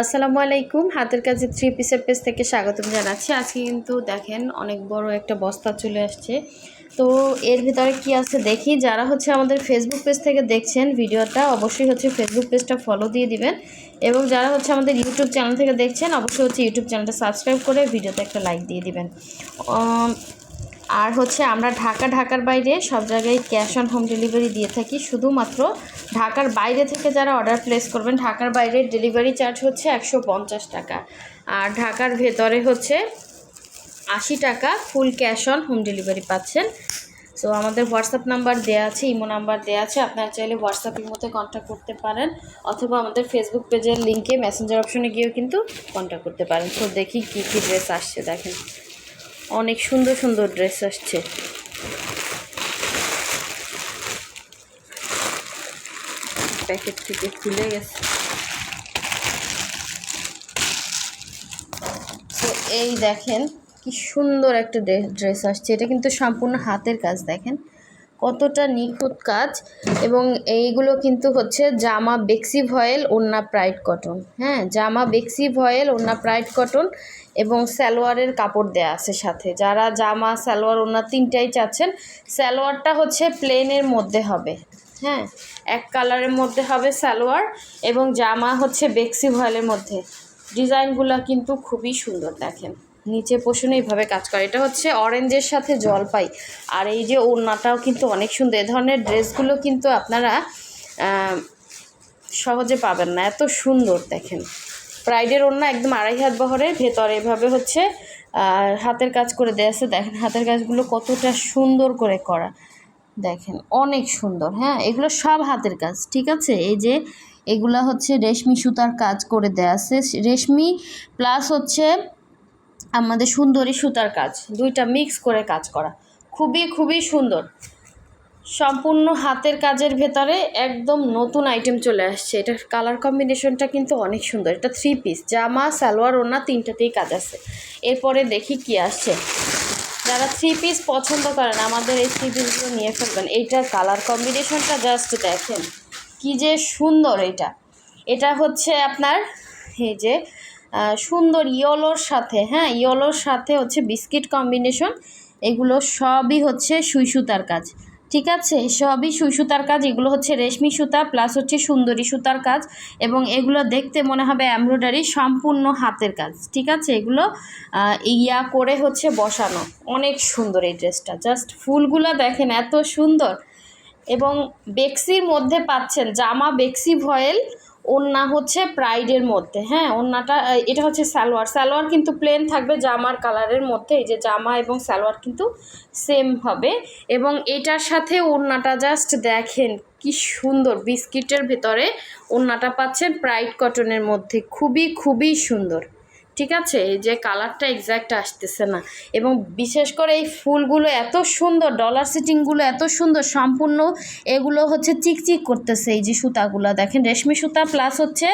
আসসালামু আলাইকুম। হাতের কাছে থ্রি পিসের পেজ থেকে স্বাগতম জানাচ্ছি। আজকে কিন্তু দেখেন অনেক বড় একটা বস্তা চলে আসছে। তো এর ভিতরে কি আছে দেখি। যারা হচ্ছে আমাদের ফেসবুক পেজ থেকে দেখছেন ভিডিওটা, অবশ্যই হচ্ছে ফেসবুক পেজটা ফলো দিয়ে দিবেন। এবং যারা হচ্ছে আমাদের ইউটিউব চ্যানেল থেকে দেখছেন, অবশ্যই হচ্ছে ইউটিউব চ্যানেলটা সাবস্ক্রাইব করে ভিডিওতে একটা লাইক দিয়ে দিবেন। আর হচ্ছে আমরা ঢাকা, ঢাকার বাইরে সব জায়গায় ক্যাশ অন হোম ডেলিভারি দিয়ে থাকি। শুধুমাত্র ঢাকার বাইরে থেকে যারা অর্ডার প্লেস করবেন, ঢাকার বাইরে ডেলিভারি চার্জ হচ্ছে একশো পঞ্চাশ টাকা। আর ঢাকার ভেতরে হচ্ছে আশি টাকা full cash on home delivery পাচ্ছেন। সো আমাদের হোয়াটসঅ্যাপ নাম্বার দেওয়া আছে, ইমো নাম্বার দেওয়া আছে। আপনারা চাইলে হোয়াটসঅ্যাপ ইমোতে কন্ট্যাক্ট করতে পারেন, অথবা আমাদের ফেসবুক পেজের লিঙ্কে মেসেঞ্জার অপশনে গিয়েও কিন্তু কন্ট্যাক্ট করতে পারেন। তো দেখি কী কী ড্রেস আসছে, দেখেন। অনেক সুন্দর সুন্দর ড্রেস আসছে। প্যাকেট থেকে খুলে গেছে। তো এই দেখেন, কি সুন্দর একটা ড্রেস আসছে। এটা কিন্তু সম্পূর্ণ হাতের কাজ, দেখেন। কতটা নিখুঁত কাজ এবং এইগুলো কিন্তু হচ্ছে জামা বেক্সি ভয়েল ওন্না প্রাইড কটন। হ্যাঁ জামা বেক্সি ভয়েল ওন্না প্রাইড কটন এবং সালোয়ারের কাপড় দেয়া আছে সাথে। যারা জামা, সালোয়ার ওন্না তিনটাই চাচ্ছেন, সালোয়ারটা হচ্ছে প্লেনের মধ্যে হবে। হ্যাঁ এক কালারের মধ্যে হবে সালোয়ার এবং জামা হচ্ছে বেক্সি ভয়েলের মধ্যে। ডিজাইনগুলো কিন্তু খুবই সুন্দর দেখেন। নিচে পোষণে এইভাবে কাজ করে। এটা হচ্ছে অরেঞ্জের সাথে জলপাই। আর এই যে ওড়নাটাও কিন্তু অনেক সুন্দর। এ ধরনের ড্রেসগুলো কিন্তু আপনারা সহজে পাবেন না। এত সুন্দর দেখেন। প্রাইডের ওড়না একদম আড়াই হাত বহরের। ভেতরে এভাবে হচ্ছে হাতের কাজ করে দেওয়া আছে। দেখেন হাতের কাজগুলো কতটা সুন্দর করে করা। দেখেন অনেক সুন্দর হ্যাঁ? এগুলো সব হাতের কাজ, ঠিক আছে? এই যে এগুলা হচ্ছে রেশমি সুতার কাজ করে দেওয়া আছে। রেশমি প্লাস হচ্ছে আমাদের সুন্দরী সুতার কাজ, দুইটা মিক্স করে কাজ করা। খুবই খুবই সুন্দর। সম্পূর্ণ হাতের কাজের ভেতরে একদম নতুন আইটেম চলে আসছে। এটার কালার কম্বিনেশনটা কিন্তু অনেক সুন্দর। এটা থ্রি পিস জামা, সালোয়ার ওনা তিনটাতেই কাজ আছে। এরপরে দেখি কি আসছে। যারা থ্রি পিস পছন্দ করেন, আমাদের এই থ্রি পিসগুলো নিয়ে ফেলবেন। এইটার কালার কম্বিনেশনটা জাস্ট দেখেন। কি যে সুন্দর এটা। এটা হচ্ছে আপনার, এই যে সুন্দর ইয়েলোর সাথে হ্যাঁ ইয়েলোর সাথে হচ্ছে বিস্কিট কম্বিনেশন, এগুলো সবই হচ্ছে সুই সুতার কাজ। ঠিক আছে, সবই সুই সুতার কাজ, এগুলো হচ্ছে রেশমি সুতা প্লাস হচ্ছে সুন্দরী সুতার কাজ এবং এগুলো দেখতে মনে হবে এমব্রয়ডারি সম্পূর্ণ হাতের কাজ। ঠিক আছে, এগুলো ইয়া করে হচ্ছে বসানো। অনেক সুন্দর এই ড্রেসটা, জাস্ট ফুলগুলো দেখেন এত সুন্দর। এবং বেক্সির মধ্যে পাচ্ছেন জামা বেক্সি ভয়েল ওন্না হচ্ছে প্রাইডের মধ্যে হ্যাঁ? ওন্নাটা এটা হচ্ছে সালোয়ার। সালোয়ার কিন্তু প্লেন থাকবে জামার কালারের মধ্যে, এই যে জামা এবং সালোয়ার কিন্তু সেম হবে। এবং এটার সাথে ওন্নাটা জাস্ট দেখেন কি সুন্দর, বিস্কিটের ভেতরে ওন্নাটা পাচ্ছেন প্রাইড কটনের মধ্যে। খুবই খুবই সুন্দর। ঠিক আছে? এই যে কালারটা এক্স্যাক্ট আসতেছে না। এবং বিশেষ করে এই ফুলগুলো এত সুন্দর ডলার সিটিংগুলো এত সুন্দর, সম্পূর্ণ এগুলো হচ্ছে চিকচিক করতেছে এই যে সুতাগুলো। দেখেন, রেশমি সুতা প্লাস হচ্ছে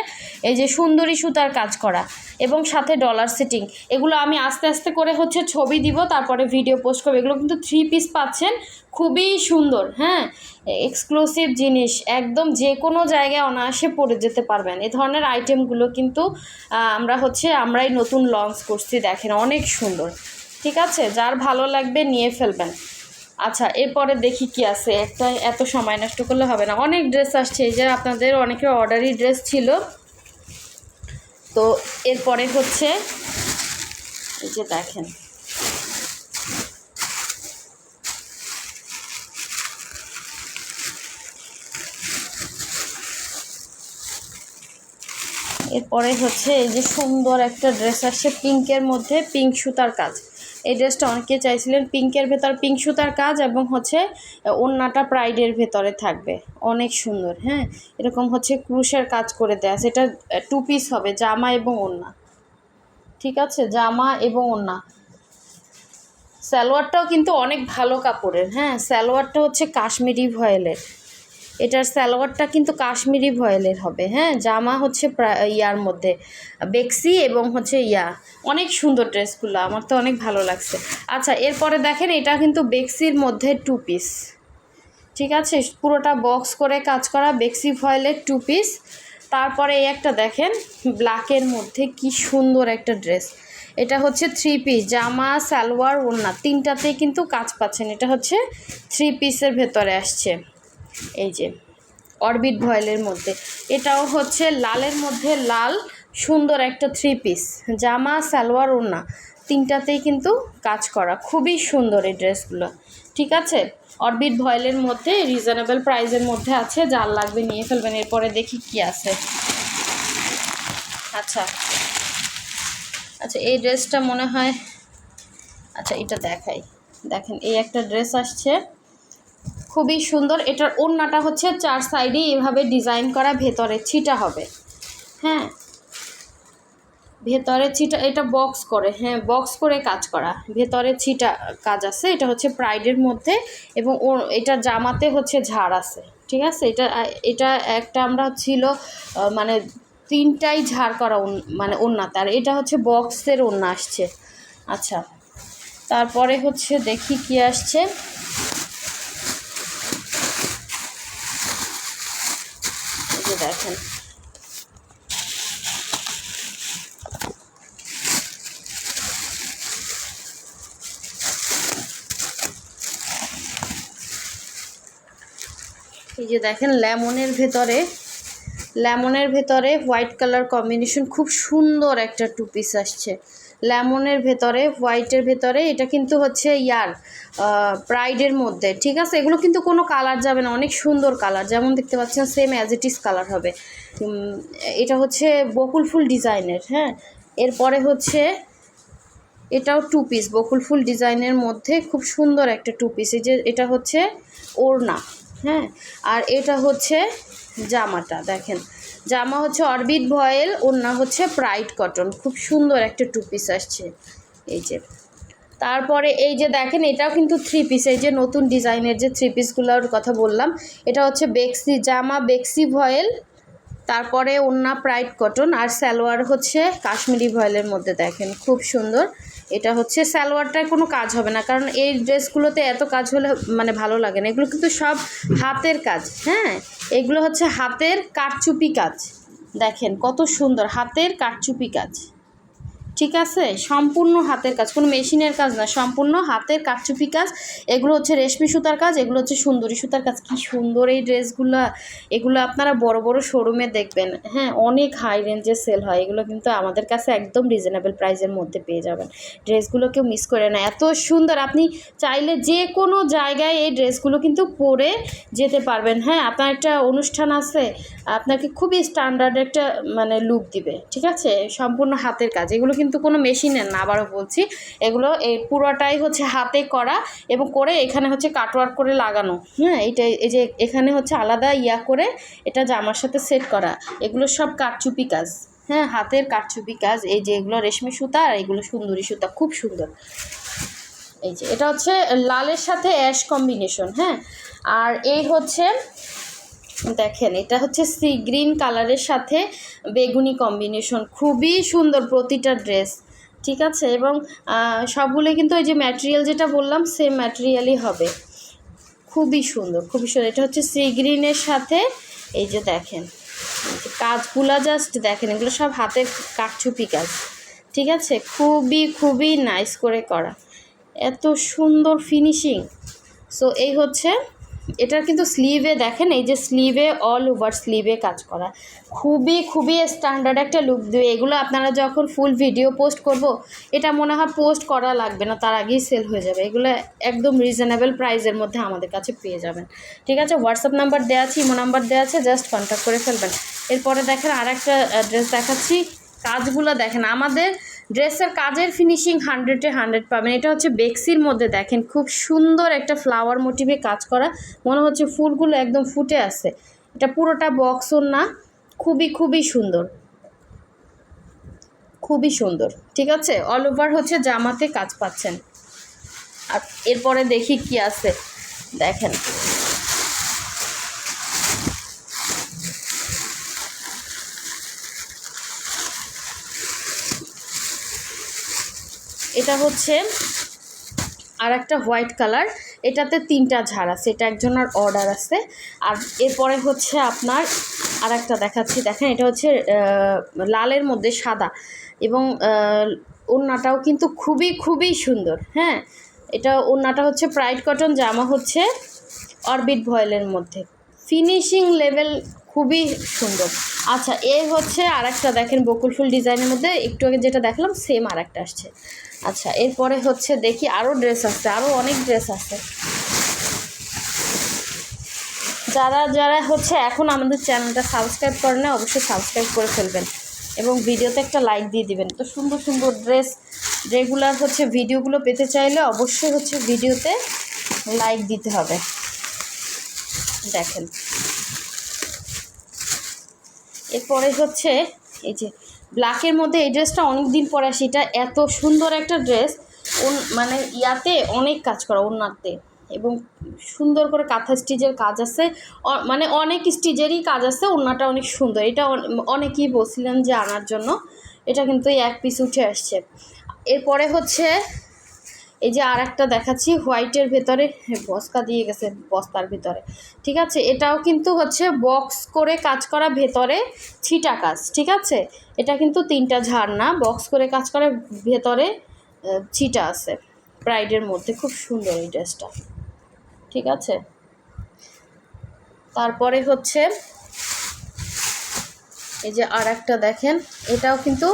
এই যে সুন্দরী সুতার কাজ করা এবং সাথে ডলার সিটিং এগুলো আমি আস্তে আস্তে করে হচ্ছে ছবি দিব, তারপরে ভিডিও পোস্ট করব। এগুলো কিন্তু থ্রি পিস পাচ্ছেন, খুবই সুন্দর হ্যাঁ? এক্সক্লুসিভ জিনিস, একদম যে কোনো জায়গায় অনায়াসে পরে যেতে পারবেন। এ ধরনের আইটেমগুলো কিন্তু আমরা হচ্ছে, আমরাই নতুন লঞ্চ করছি, দেখেন, অনেক সুন্দর। ঠিক আছে? যার ভালো লাগবে নিয়ে ফেলবেন। আচ্ছা এরপরে দেখি কি আছে। একটা এত সময় নষ্ট করলে হবে না। অনেক ড্রেস আসছে, এই যে আপনাদের অনেকের অর্ডারি ড্রেস ছিল। তো এরপরে হচ্ছে, এই যে দেখেন। এরপরে হচ্ছে এই যে সুন্দর একটা ড্রেস আসছে পিঙ্কের মধ্যে পিঙ্ক সুতার কাজ। এই ড্রেসটা অনেকে চাইছিলেন পিঙ্কের ভেতর পিঙ্ক সুতার কাজ এবং হচ্ছে ওন্নাটা প্রাইডের ভেতরে থাকবে। অনেক সুন্দর হ্যাঁ? এরকম হচ্ছে ক্রুশের কাজ করে দেয়া সেটা টু পিস হবে, জামা এবং ওন্না ঠিক আছে? জামা এবং ওন্না সালোয়ারটাও কিন্তু অনেক ভালো কাপড়ের হ্যাঁ? সালোয়ারটা হচ্ছে কাশ্মীরি ভয়েলের। এটার সালোয়ারটা কিন্তু কাশ্মীরি ভয়েলের হবে হ্যাঁ? জামা হচ্ছে ইয়ার মধ্যে। বেক্সি এবং হচ্ছে ইয়া। অনেক সুন্দর ড্রেসগুলো, আমার তো অনেক ভালো লাগছে। আচ্ছা এরপরে দেখেন, এটা কিন্তু বেক্সির মধ্যে টু পিস ঠিক আছে? পুরোটা বক্স করে কাজ করা বেক্সি ভয়েলের টু পিস তারপরে এই একটা দেখেন ব্ল্যাকের মধ্যে কি সুন্দর একটা ড্রেস। এটা হচ্ছে থ্রি পিস জামা, সালোয়ার, ওড়না, তিনটাতেই কিন্তু কাজ পাচ্ছেন। এটা হচ্ছে থ্রি পিসের ভেতরে আসছে। এই যে, অরবিট ভয়েলের মধ্যে। এটাও হচ্ছে লালের মধ্যে লাল, সুন্দর একটা থ্রি পিস জামা, সালোয়ার, ওড়না, তিনটাতেই কিন্তু কাজ করা। খুবই সুন্দর এই ড্রেসগুলো। ঠিক আছে? অরবিট ভয়েলের মধ্যে রিজনেবল প্রাইসের মধ্যে আছে, যার লাগবে নিয়ে ফেলবেন। এরপরে দেখি কি আছে। আচ্ছা। আচ্ছা এই ড্রেসটা মনে হয় আচ্ছা এটা দেখাই। দেখেন, এই একটা ড্রেস আসছে। খুবই সুন্দর। এটার ওড়নাটা হচ্ছে চার সাইডে এভাবে ডিজাইন করা, ভেতরে ছিটা হবে। হ্যাঁ। ভেতরে ছিটা, এটা বক্স করে হ্যাঁ বক্স করে কাজ করা। ভেতরে ছিটা কাজ আছে, এটা হচ্ছে প্রাইডের মধ্যে এবং ও এটা জামাতে হচ্ছে ঝাড় আছে, ঠিক আছে? এটা এটা একটা আমরা ছিল মানে তিনটাই ঝাড় করা মানে ওড়নাতে। আর এটা হচ্ছে বক্সের ওড়না আসছে। আচ্ছা। তারপরে হচ্ছে দেখি কি আসছে। দেখেন এই যে দেখেন, লেমনের ভেতরে লেমনের ভেতরে হোয়াইট কালার কম্বিনেশন খুব সুন্দর একটা টু পিস আসছে। লেমনের ভেতরে, হোয়াইটের ভেতরে, এটা কিন্তু হচ্ছে ইয়ার প্রাইডের মধ্যে, ঠিক আছে? এগুলো কিন্তু কোনো কালার যাবে না, অনেক সুন্দর কালার, যেমন দেখতে পাচ্ছেন same as it is colour হবে। এটা হচ্ছে বকুল ফুল ডিজাইনের হ্যাঁ? এরপরে হচ্ছে, এটাও টু পিস বকুল ফুল ডিজাইনের মধ্যে খুব সুন্দর একটা টু পিস এই যে এটা হচ্ছে ওড়না হ্যাঁ? আর এটা হচ্ছে জামাটা, দেখেন। জামা হচ্ছে অরবিট ভয়েল, ওড়না হচ্ছে প্রাইড কটন। খুব সুন্দর একটা টু পিস আসছে। এই যে। তারপরে এই যে দেখেন, এটাও কিন্তু থ্রি পিস এই যে নতুন ডিজাইনের যে থ্রি পিসগুলোর কথা বললাম, এটা হচ্ছে বেক্সি জামা, বেক্সি ভয়েল, তারপরে ওন্না প্রাইড কটন, আর সালোয়ার হচ্ছে কাশ্মীরি ভয়েলের মধ্যে দেখেন, খুব সুন্দর। এটা হচ্ছে সালোয়ারটায় কোনো কাজ হবে না, কারণ এই ড্রেসগুলোতে এত কাজ হলে মানে ভালো লাগে না। এগুলো কিন্তু সব হাতের কাজ হ্যাঁ? এগুলো হচ্ছে হাতের কারচুপি কাজ। দেখেন কত সুন্দর, হাতের কারচুপি কাজ। ঠিক আছে? সম্পূর্ণ হাতের কাজ, কোনো মেশিনের কাজ না, সম্পূর্ণ হাতের কারচুপি কাজ। এগুলো হচ্ছে রেশমি সুতার কাজ, এগুলো হচ্ছে সুন্দরী সুতার কাজ। কি সুন্দর এই ড্রেসগুলো। এগুলো আপনারা বড় বড় শোরুমে দেখবেন। হ্যাঁ অনেক হাই রেঞ্জে সেল হয়। এগুলো কিন্তু আমাদের কাছে একদম রিজনেবল প্রাইসের মধ্যে পেয়ে যাবেন। ড্রেসগুলো কেউ মিস করে না। এত সুন্দর, আপনি চাইলে যে কোনো জায়গায় এই ড্রেসগুলো কিন্তু পরে যেতে পারবেন। হ্যাঁ আপনার একটা অনুষ্ঠান আছে, আপনাকে খুবই স্ট্যান্ডার্ড একটা মানে লুক দিবে। ঠিক আছে? সম্পূর্ণ হাতের কাজ। এগুলো কিন্তু কোনো মেশিনের না, আবারও বলছি। এগুলো এই পুরোটাই হচ্ছে হাতে করা এবং করে এখানে হচ্ছে কাটওয়ার্ক করে লাগানো। হ্যাঁ এইটা এই যে এখানে হচ্ছে আলাদা ইয়া করে এটা জামার সাথে সেট করা। এগুলো সব কারচুপি কাজ। হ্যাঁ হাতের কারচুপি কাজ। এই যে এগুলো রেশমি সুতা আর এগুলো সুন্দরী সুতা, খুব সুন্দর। এই যে, এটা হচ্ছে লালের সাথে অ্যাশ কম্বিনেশন হ্যাঁ আর এই হচ্ছে দেখেন এটা হচ্ছে সি গ্রিন কালারের সাথে বেগুনি কম্বিনেশন। খুবই সুন্দর প্রতিটা ড্রেস ঠিক আছে? এবং আহ, সবগুলো কিন্তু ওই যে ম্যাটেরিয়াল যেটা বললাম সেম ম্যাটেরিয়ালই হবে। খুবই সুন্দর খুবই সুন্দর। এটা হচ্ছে সি গ্রিনের সাথে এই যে দেখেন কাজগুলা জাস্ট দেখেন এগুলো সব হাতের কাঠচুপি কাজ ঠিক আছে? খুবই খুবই নাইস করে করা। এত সুন্দর ফিনিশিং সো এই হচ্ছে এটার কিন্তু স্লিভে দেখেন, এই যে স্লিভে অল ওভার স্লিভে কাজ করা। খুবই খুবই স্ট্যান্ডার্ড একটা লুক দেবে এগুলো আপনারা যখন ফুল ভিডিও পোস্ট করব, এটা মনে হয় পোস্ট করা লাগবে না, তার আগেই সেল হয়ে যাবে। এগুলো একদম রিজনেবল প্রাইসের মধ্যে আমাদের কাছে পেয়ে যাবেন। ঠিক আছে হোয়াটসঅ্যাপ নাম্বার দেওয়া আছে ইমো নাম্বার দেওয়া আছে জাস্ট কন্ট্যাক্ট করে ফেলবেন। এরপরে দেখেন আর একটা ড্রেস দেখাচ্ছি। কাজগুলো দেখেন, আমাদের ড্রেসের কাজের ফিনিশিং হান্ড্রেডে হান্ড্রেড পাবেন। এটা হচ্ছে বেক্সির মধ্যে দেখেন, খুব সুন্দর একটা ফ্লাওয়ার মোটিভে কাজ করা। মনে হচ্ছে ফুলগুলো একদম ফুটে আছে। এটা পুরোটা বক্সর না, খুবই খুবই সুন্দর। খুবই সুন্দর, ঠিক আছে? অল ওভার হচ্ছে জামাতে কাজ পাচ্ছেন। আর এরপরে দেখি কি আছে। দেখেন। এটা হচ্ছে আর একটা হোয়াইট কালার। এটাতে তিনটা ঝাড় আছে, এটা একজনের অর্ডার আছে। আর এরপরে হচ্ছে আপনার আর একটা দেখাচ্ছি। দেখেন, এটা হচ্ছে লালের মধ্যে সাদা এবং ওড়নাটাও কিন্তু খুবই খুবই সুন্দর হ্যাঁ? এটা ওড়নাটা হচ্ছে প্রাইড কটন, জামা হচ্ছে অরবিট ভয়েলের মধ্যে। ফিনিশিং লেভেল খুবই সুন্দর। আচ্ছা এ হচ্ছে আর একটা দেখেন, বকুল ফুল ডিজাইনের মধ্যে। একটু আগে যেটা দেখলাম, সেম আর একটা আসছে। আচ্ছা এরপরে হচ্ছে দেখি আরও ড্রেস আছে আরও অনেক ড্রেস আছে। যারা যারা হচ্ছে এখন আমাদের চ্যানেলটা সাবস্ক্রাইব করে না অবশ্যই সাবস্ক্রাইব করে ফেলবেন এবং ভিডিওতে একটা লাইক দিয়ে দিবেন। তো সুন্দর সুন্দর ড্রেস রেগুলার হচ্ছে ভিডিওগুলো পেতে চাইলে অবশ্যই হচ্ছে ভিডিওতে লাইক দিতে হবে। দেখেন। এরপরে হচ্ছে এই যে ব্ল্যাকের মধ্যে এই ড্রেসটা অনেক দিন পরে সেটা এত সুন্দর একটা ড্রেস। মানে ইয়াতে অনেক কাজ করা ওনাতে এবং সুন্দর করে কাঁথা স্টিচের কাজ আছে। মানে অনেক স্টিচেরই কাজ আছে ওনাটা অনেক সুন্দর। এটা অনেকেই বলছিলেন যে আনার জন্য। এটা কিন্তু এক পিস উঠে আসছে। এরপরে হচ্ছে এই যে আর একটা দেখাচ্ছি, হোয়াইটের ভেতরে বস্তা দিয়ে গেছে, বস্তার ভেতরে। ঠিক আছে? এটাও কিন্তু হচ্ছে বক্স করে কাজ করা ভেতরে ছিটা কাজ, ঠিক আছে? এটা কিন্তু তিনটা ঝাড় না বক্স করে কাজ করা ভেতরে ছিটা আছে, প্রাইডের মধ্যে। খুব সুন্দর এই ড্রেসটা। ঠিক আছে? তারপরে হচ্ছে, এই যে আর একটা দেখেন, এটাও কিন্তু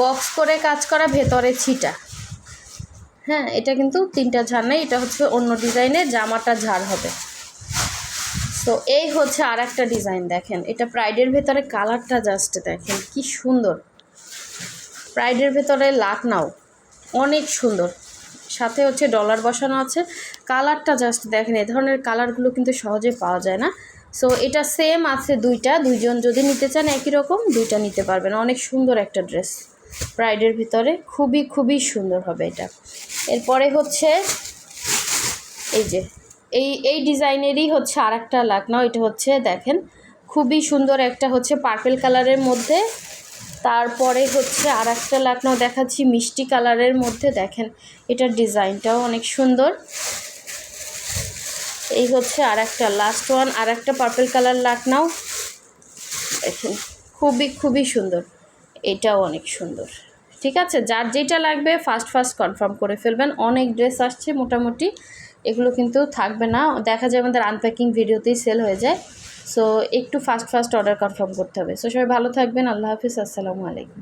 বক্স করে কাজ করা ভেতরে ছিটা। হ্যাঁ এটা কিন্তু তিনটা ঝাড় নেই, এটা হচ্ছে অন্য ডিজাইনের জামাটা ঝাড় হবে। তো এই হচ্ছে আর একটা ডিজাইন, দেখেন। এটা প্রাইডের ভেতরে কালারটা জাস্ট দেখেন, কি সুন্দর। প্রাইডের ভেতরে লাকনাও অনেক সুন্দর। সাথে হচ্ছে ডলার বসানো আছে। কালারটা জাস্ট দেখেন, এ ধরনের কালারগুলো কিন্তু সহজে পাওয়া যায় না। সো এটা সেম আছে দুইটা, দুইজন যদি নিতে চান একই রকম, দুইটা নিতে পারবেন। অনেক সুন্দর একটা ড্রেস প্রাইডের ভিতরে খুবই খুবই সুন্দর হবে এটা। এরপরে হচ্ছে এই যে, এই এই ডিজাইনেরই হচ্ছে আর একটা লাকনাও। এটা হচ্ছে দেখেন, খুবই সুন্দর একটা হচ্ছে পার্পেল কালারের মধ্যে। তারপরে হচ্ছে আর একটা লাকনাও দেখাচ্ছি, মিষ্টি কালারের মধ্যে। দেখেন, এটার ডিজাইনটাও অনেক সুন্দর। এই হচ্ছে আর একটা লাস্ট ওয়ান আর একটা পার্পেল কালার লাকনাও। দেখেন, খুবই খুবই সুন্দর। এটাও অনেক সুন্দর। ঠিক আছে? যার যেটা লাগবে ফার্স্ট ফার্স্ট কনফার্ম করে ফেলবেন। অনেক ড্রেস আসছে মোটামুটি। এগুলো কিন্তু থাকবে না। দেখা যায় আমাদের আনপ্যাকিং ভিডিওতেই সেল হয়ে যায়। সো একটু ফার্স্ট ফার্স্ট অর্ডার কনফার্ম করতে হবে। সো সবাই ভালো থাকবেন। আল্লাহ হাফিজ। আসসালামু আলাইকুম।